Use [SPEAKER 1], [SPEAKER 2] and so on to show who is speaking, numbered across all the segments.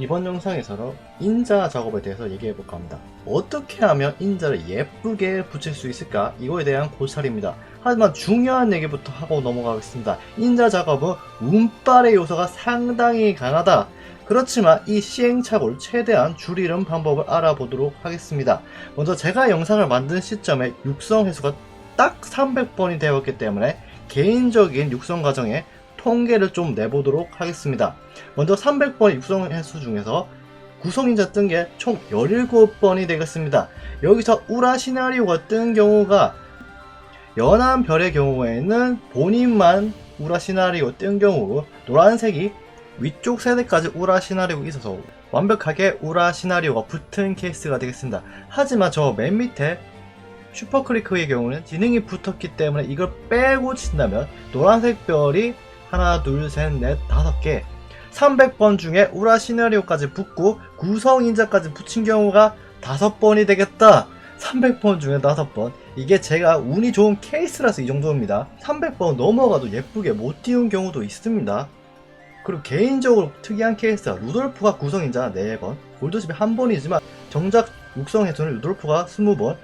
[SPEAKER 1] 이번 영상에서는 인자 작업에 대해서 얘기해 볼까 합니다. 어떻게 하면 인자를 예쁘게 붙일 수 있을까? 이거에 대한 고찰입니다. 하지만 중요한 얘기부터 하고 넘어가겠습니다. 인자 작업은 운빨의 요소가 상당히 강하다. 그렇지만 이 시행착오를 최대한 줄이는 방법을 알아보도록 하겠습니다. 먼저 제가 영상을 만든 시점에 육성 횟수가 딱 300번이 되었기 때문에 개인적인 육성 과정에 통계를 좀 내보도록 하겠습니다. 먼저 300번 육성 횟수 중에서 구성인자 뜬 게 총 17번이 되겠습니다. 여기서 우라 시나리오가 뜬 경우가 연한 별의 경우에는 본인만 우라 시나리오 뜬 경우 노란색이 위쪽 세대까지 우라 시나리오가 있어서 완벽하게 우라 시나리오가 붙은 케이스가 되겠습니다. 하지만 저 맨 밑에 슈퍼크리크의 경우는 지능이 붙었기 때문에 이걸 빼고 친다면 노란색 별이 하나, 둘, 셋, 넷, 다섯 개 300번 중에 우라 시나리오까지 붙고 구성 인자까지 붙인 경우가 다섯 번이 되겠다. 300번 중에 다섯 번. 이게 제가 운이 좋은 케이스라서 이 정도입니다. 300번 넘어가도 예쁘게 못 띄운 경우도 있습니다. 그리고 개인적으로 특이한 케이스가 루돌프가 구성인자 4번, 골드십이 한 번이지만 정작 육성 횟수는 루돌프가 20번,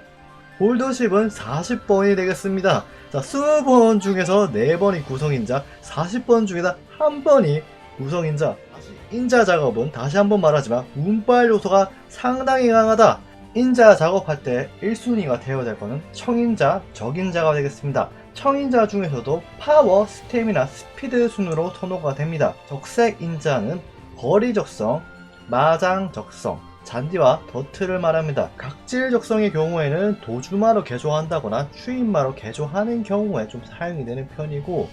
[SPEAKER 1] 골드십은 40번이 되겠습니다. 자, 20번 중에서 4번이 구성인자, 40번 중에서 한 번이 구성인자. 인자 작업은 다시 한번 말하지만 운빨 요소가 상당히 강하다. 인자 작업할 때 1순위가 되어야 될 거는 청인자, 적인자가 되겠습니다. 청인자 중에서도 파워, 스태미나, 스피드 순으로 선호가 됩니다. 적색 인자는 거리 적성, 마장 적성, 잔디와 더트를 말합니다. 각질 적성의 경우에는 도주마로 개조한다거나 추인마로 개조하는 경우에 좀 사용이 되는 편이고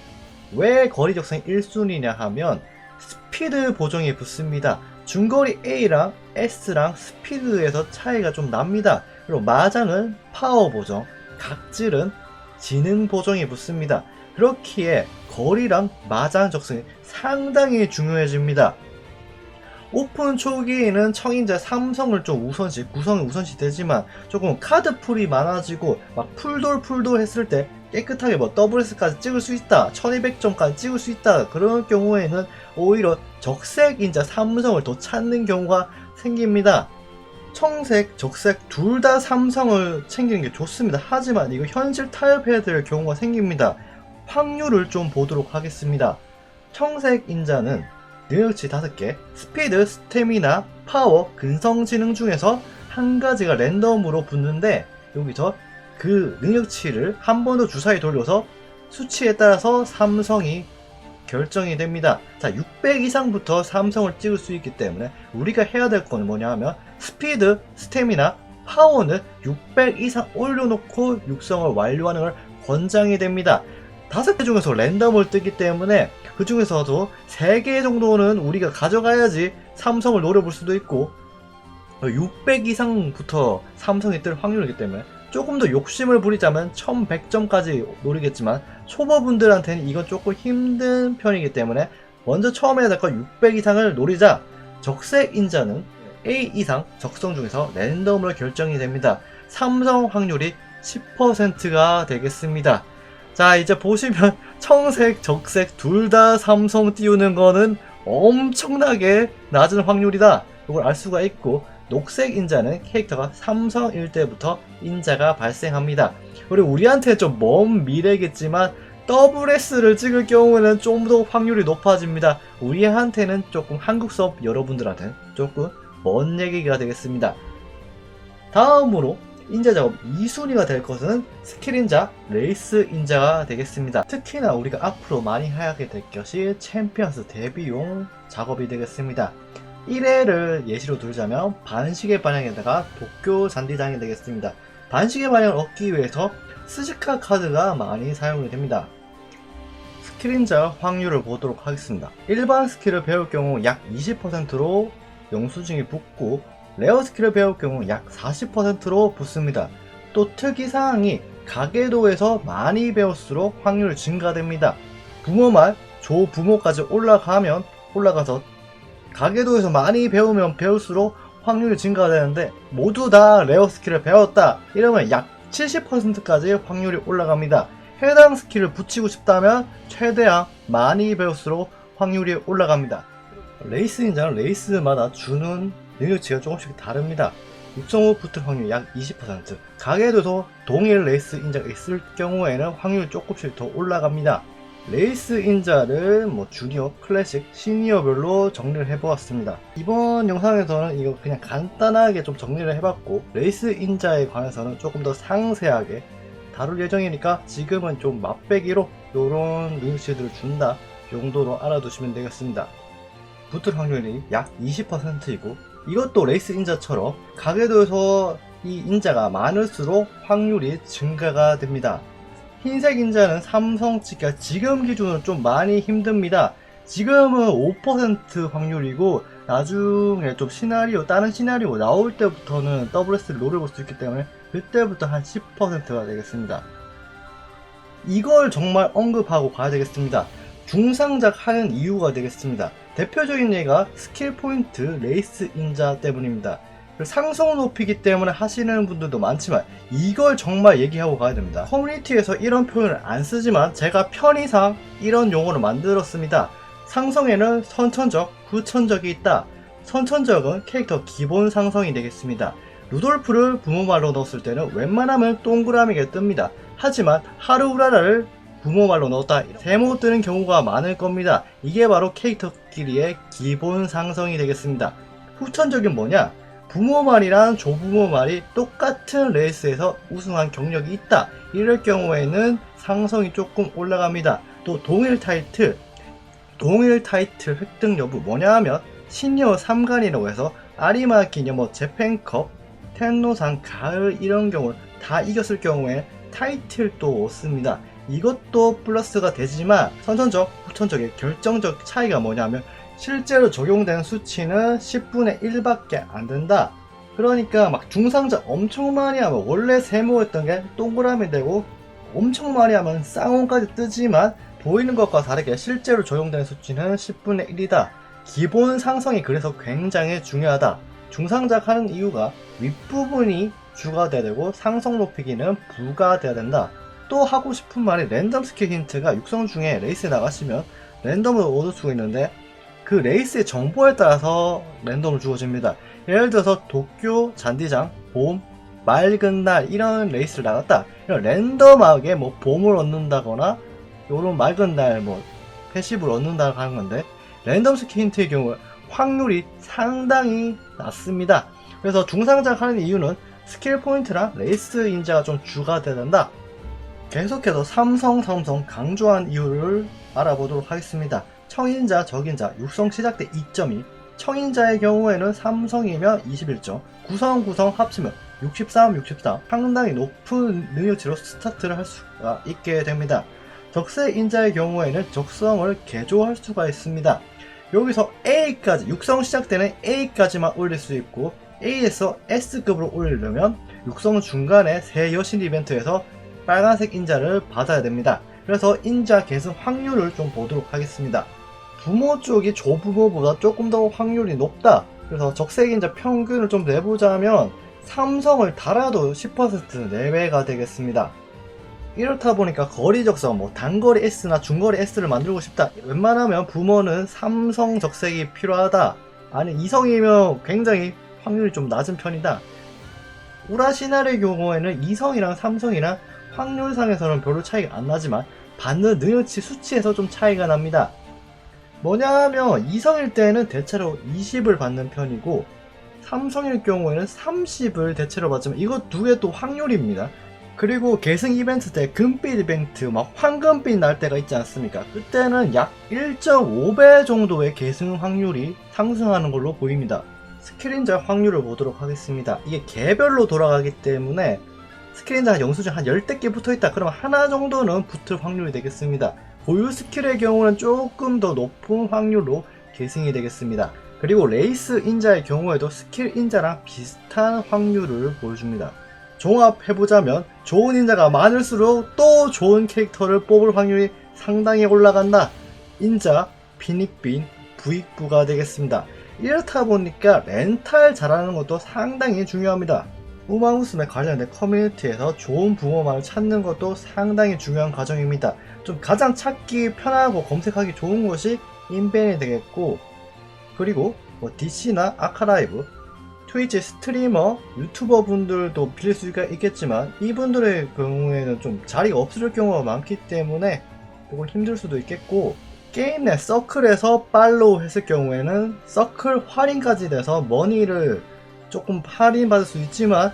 [SPEAKER 1] 왜 거리 적성이 1순위냐 하면 스피드 보정이 붙습니다. 중거리 A랑 S랑 스피드에서 차이가 좀 납니다. 그리고 마장은 파워 보정, 각질은 지능 보정이 붙습니다. 그렇기에 거리랑 마장 적성이 상당히 중요해집니다. 오픈 초기에는 청인자 삼성을 좀 우선시, 구성이 우선시 되지만 조금 카드 풀이 많아지고 막 풀돌 풀돌 했을 때 깨끗하게 뭐 WS까지 찍을 수 있다, 1200점까지 찍을 수 있다, 그런 경우에는 오히려 적색 인자 삼성을 더 찾는 경우가 생깁니다. 청색, 적색 둘 다 삼성을 챙기는 게 좋습니다. 하지만 이거 현실 타협해야 될 경우가 생깁니다. 확률을 좀 보도록 하겠습니다. 청색 인자는 능력치 5개, 스피드, 스태미나, 파워, 근성지능 중에서 한 가지가 랜덤으로 붙는데 여기서 그 능력치를 한 번 더 주사위 돌려서 수치에 따라서 삼성이 결정이 됩니다. 자, 600 이상부터 삼성을 찍을 수 있기 때문에 우리가 해야 될 건 뭐냐 하면 스피드, 스태미나, 파워는 600 이상 올려놓고 육성을 완료하는 걸 권장이 됩니다. 다섯 개 중에서 랜덤을 뜨기 때문에 그 중에서도 3개 정도는 우리가 가져가야지 삼성을 노려볼 수도 있고 600 이상부터 삼성이 뜰 확률이기 때문에 조금 더 욕심을 부리자면 1100점까지 노리겠지만 초보분들한테는 이건 조금 힘든 편이기 때문에 먼저 처음 해야 될건600 이상을 노리자 적색 인자는 A 이상 적성 중에서 랜덤으로 결정이 됩니다. 삼성 확률이 10%가 되겠습니다. 자 이제 보시면 청색, 적색 둘 다 삼성 띄우는 거는 엄청나게 낮은 확률이다. 이걸 알 수가 있고 녹색 인자는 캐릭터가 삼성일 때부터 인자가 발생합니다. 그리고 우리한테 좀 먼 미래겠지만 더블 S를 찍을 경우에는 좀 더 확률이 높아집니다. 우리한테는 조금 한국 수업 여러분들한테는 조금 먼 얘기가 되겠습니다. 다음으로 인자 작업 2순위가 될 것은 스킬 인자, 레이스 인자가 되겠습니다. 특히나 우리가 앞으로 많이 하게 될 것이 챔피언스 데뷔용 작업이 되겠습니다. 1회를 예시로 들자면 반시계 반향에다가 도쿄 잔디장이 되겠습니다. 반시계 반향을 얻기 위해서 스지카 카드가 많이 사용이 됩니다. 스킬인자 확률을 보도록 하겠습니다. 일반 스킬을 배울 경우 약 20%로 영수증이 붙고 레어 스킬을 배울 경우 약 40%로 붙습니다. 또 특이사항이 가계도에서 많이 배울수록 확률 증가됩니다. 부모말 조 부모까지 올라가면 올라가서 가계도에서 많이 배우면 배울수록 확률이 증가되는데 모두 다 레어 스킬을 배웠다 이러면 약 70%까지 확률이 올라갑니다. 해당 스킬을 붙이고 싶다면 최대한 많이 배울수록 확률이 올라갑니다. 레이스 인자는 레이스마다 주는 능력치가 조금씩 다릅니다. 육성 후 붙을 확률 약 20%. 가게에도 동일 레이스 인자가 있을 경우에는 확률이 조금씩 더 올라갑니다. 레이스 인자를 뭐 주니어, 클래식, 시니어별로 정리를 해보았습니다. 이번 영상에서는 이거 그냥 간단하게 좀 정리를 해봤고 레이스 인자에 관해서는 조금 더 상세하게 다룰 예정이니까 지금은 좀 맛배기로 이런 능력치들을 준다 정도로 알아두시면 되겠습니다. 붙을 확률이 약 20%이고 이것도 레이스 인자처럼 가게도에서 이 인자가 많을수록 확률이 증가가 됩니다. 흰색 인자는 삼성 찍기가 지금 기준으로 좀 많이 힘듭니다. 지금은 5% 확률이고 나중에 좀 시나리오 다른 시나리오 나올 때부터는 WS를 노려볼 수 있기 때문에 그때부터 한 10%가 되겠습니다. 이걸 정말 언급하고 가야 되겠습니다. 중상작 하는 이유가 되겠습니다. 대표적인 예가 스킬 포인트 레이스 인자 때문입니다. 상성 높이기 때문에 하시는 분들도 많지만 이걸 정말 얘기하고 가야 됩니다. 커뮤니티에서 이런 표현을 안 쓰지만 제가 편의상 이런 용어를 만들었습니다. 상성에는 선천적, 후천적이 있다. 선천적은 캐릭터 기본 상성이 되겠습니다. 루돌프를 부모말로 넣었을 때는 웬만하면 동그라미가 뜹니다. 하지만 하루우라라를 부모 말로 넣었다 세모 뜨는 경우가 많을 겁니다. 이게 바로 캐릭터끼리의 기본 상성이 되겠습니다. 후천적인 뭐냐? 부모 말이랑 조부모 말이 똑같은 레이스에서 우승한 경력이 있다. 이럴 경우에는 상성이 조금 올라갑니다. 또 동일 타이틀, 동일 타이틀 획득 여부 뭐냐 하면 시니어 3간이라고 해서 아리마 기념 뭐 재팬컵, 텐노상 가을 이런 경우를 다 이겼을 경우에 타이틀도 얻습니다. 이것도 플러스가 되지만 선천적, 후천적의 결정적 차이가 뭐냐면 실제로 적용된 수치는 10분의 1밖에 안 된다. 그러니까 막 중상자 엄청 많이 하면 원래 세모였던 게 동그라미 되고 엄청 많이 하면 쌍원까지 뜨지만 보이는 것과 다르게 실제로 적용된 수치는 10분의 1이다. 기본 상성이 그래서 굉장히 중요하다. 중상작 하는 이유가 윗부분이 주가 돼야 되고 상성 높이기는 부가 돼야 된다. 또 하고 싶은 말이 랜덤 스킬 힌트가 육성 중에 레이스에 나가시면 랜덤으로 얻을 수가 있는데 그 레이스의 정보에 따라서 랜덤을 주어집니다. 예를 들어서 도쿄, 잔디장, 봄, 맑은 날 이런 레이스를 나갔다. 이런 랜덤하게 뭐 봄을 얻는다거나 요런 맑은 날 뭐 패시브를 얻는다고 하는 건데 랜덤 스킬 힌트의 경우 확률이 상당히 낮습니다. 그래서 중상작 하는 이유는 스킬 포인트랑 레이스 인자가 좀 주가 된다. 계속해서 삼성 삼성 강조한 이유를 알아보도록 하겠습니다. 청인자, 적인자, 육성 시작 때 2점이 청인자의 경우에는 삼성이면 21점, 구성 구성 합치면 63, 64 상당히 높은 능력치로 스타트를 할 수가 있게 됩니다. 적세인자의 경우에는 적성을 개조할 수가 있습니다. 여기서 A까지, 육성 시작 때는 A까지만 올릴 수 있고 A에서 S급으로 올리려면 육성 중간에 새 여신 이벤트에서 빨간색 인자를 받아야 됩니다. 그래서 인자 계승 확률을 좀 보도록 하겠습니다. 부모 쪽이 조부모보다 조금 더 확률이 높다. 그래서 적색인자 평균을 좀 내보자면 삼성을 달아도 10% 내외가 되겠습니다. 이렇다 보니까 거리 적성, 뭐 단거리 S나 중거리 S를 만들고 싶다. 웬만하면 부모는 삼성 적색이 필요하다. 아니 이성이면 굉장히 확률이 좀 낮은 편이다. 우라시나의 경우에는 이성이랑 삼성이랑 확률상에서는 별로 차이가 안 나지만 받는 능력치 수치에서 좀 차이가 납니다. 뭐냐 하면 이성일 때는 대체로 20을 받는 편이고 삼성일 경우에는 30을 대체로 받지만 이거 두개 또 확률입니다. 그리고 계승 이벤트 때 금빛 이벤트 막 황금빛 날 때가 있지 않습니까? 그때는 약 1.5배 정도의 계승 확률이 상승하는 걸로 보입니다. 스크린자 확률을 보도록 하겠습니다. 이게 개별로 돌아가기 때문에 스크린자 영수증 한 10대 개 붙어 있다. 그러면 하나 정도는 붙을 확률이 되겠습니다. 고유 스킬의 경우는 조금 더 높은 확률로 계승이 되겠습니다. 그리고 레이스 인자의 경우에도 스킬 인자랑 비슷한 확률을 보여줍니다. 종합해보자면 좋은 인자가 많을수록 또 좋은 캐릭터를 뽑을 확률이 상당히 올라간다. 인자, 비닉빈, 부익부가 되겠습니다. 이렇다 보니까 렌탈 잘하는 것도 상당히 중요합니다. 우마우스에 관련된 커뮤니티에서 좋은 부모만을 찾는 것도 상당히 중요한 과정입니다. 좀 가장 찾기 편하고 검색하기 좋은 것이 인벤이 되겠고 그리고 뭐 DC나 아카라이브, 트위치 스트리머, 유튜버 분들도 빌릴 수가 있겠지만 이분들의 경우에는 좀 자리가 없을 경우가 많기 때문에 조금 힘들 수도 있겠고 게임 내 서클에서 팔로우 했을 경우에는 서클 할인까지 돼서 머니를 조금 할인받을 수 있지만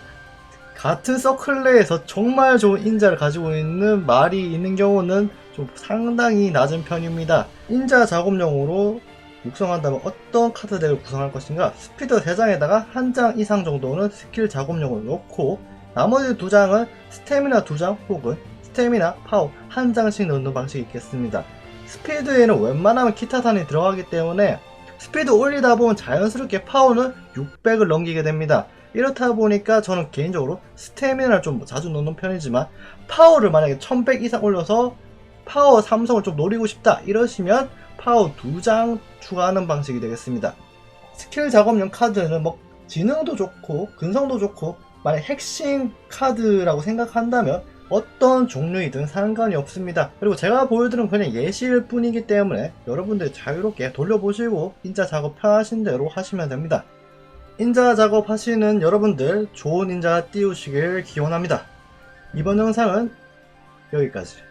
[SPEAKER 1] 같은 서클 내에서 정말 좋은 인자를 가지고 있는 말이 있는 경우는 좀 상당히 낮은 편입니다. 인자 작업용으로 육성한다면 어떤 카드 덱을 구성할 것인가? 스피드 3장에다가 한 장 이상 정도는 스킬 작업용을 넣고 나머지 두 장은 스태미나 두 장 혹은 스태미나 파워 한 장씩 넣는 방식이 있겠습니다. 스피드에는 웬만하면 기타산이 들어가기 때문에 스피드 올리다 보면 자연스럽게 파워는 600을 넘기게 됩니다. 이렇다 보니까 저는 개인적으로 스태미나를 좀 자주 넣는 편이지만 파워를 만약에 1100 이상 올려서 파워 삼성을 좀 노리고 싶다 이러시면 파워 2장 추가하는 방식이 되겠습니다. 스킬 작업용 카드는 뭐 지능도 좋고 근성도 좋고 만약 핵심 카드라고 생각한다면 어떤 종류이든 상관이 없습니다. 그리고 제가 보여드린 그냥 예시일 뿐이기 때문에 여러분들 자유롭게 돌려보시고 인자 작업 편하신 대로 하시면 됩니다. 인자 작업 하시는 여러분들 좋은 인자 띄우시길 기원합니다. 이번 영상은 여기까지.